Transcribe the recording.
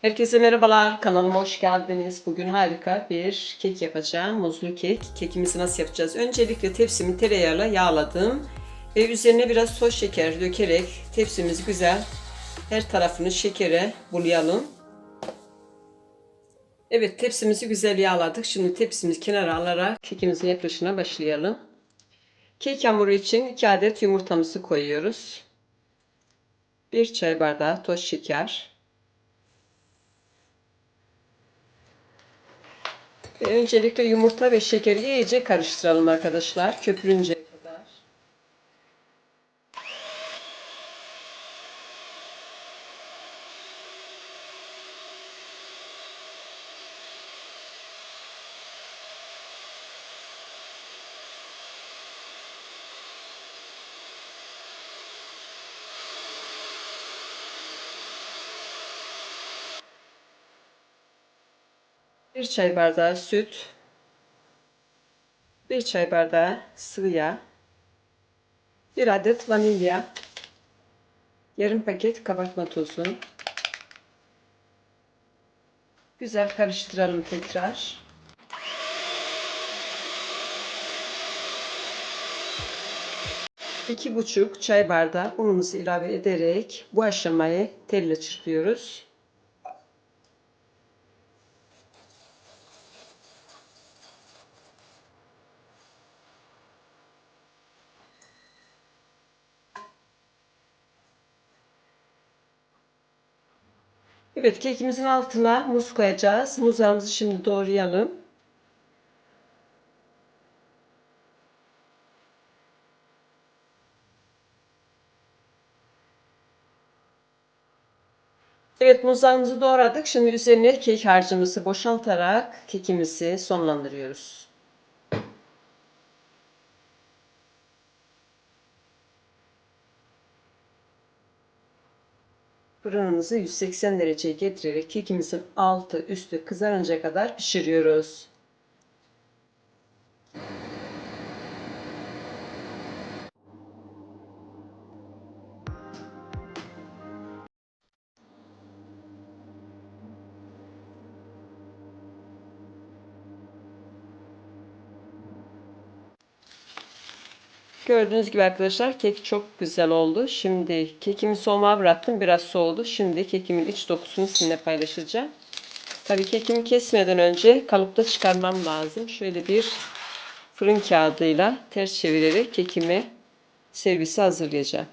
Herkese merhabalar. Kanalıma hoş geldiniz. Bugün harika bir kek yapacağım. Muzlu kek. Kekimizi nasıl yapacağız? Öncelikle tepsimi tereyağıyla yağladım. Ve üzerine biraz toz şeker dökerek tepsimizi güzel her tarafını şekere bulayalım. Evet tepsimizi güzel yağladık. Şimdi tepsimizi kenara alarak kekimizin yapılışına başlayalım. Kek hamuru için 2 adet yumurtamızı koyuyoruz. 1 çay bardağı toz şeker. Öncelikle yumurta ve şekeri iyice karıştıralım arkadaşlar. Köpürünce 1 çay bardağı süt, 1 çay bardağı sıvı yağ, 1 adet vanilya, yarım paket kabartma tozu. Güzel karıştıralım tekrar. İki buçuk çay bardağı unumuzu ilave ederek bu aşamayı telle çırpıyoruz. Evet kekimizin altına muz koyacağız. Muzlarımızı şimdi doğrayalım. Evet muzlarımızı doğradık. Şimdi üzerine kek harcımızı boşaltarak kekimizi sonlandırıyoruz. Fırınımızı 180 dereceye getirerek kekimizin altı üstü kızarıncaya kadar pişiriyoruz. Gördüğünüz gibi arkadaşlar kek çok güzel oldu. Şimdi kekimi soğumaya bıraktım. Biraz soğudu. Şimdi kekimin iç dokusunu sizinle paylaşacağım. Tabii kekimi kesmeden önce kalıpta çıkarmam lazım. Şöyle bir fırın kağıdıyla ters çevirerek kekimi servise hazırlayacağım.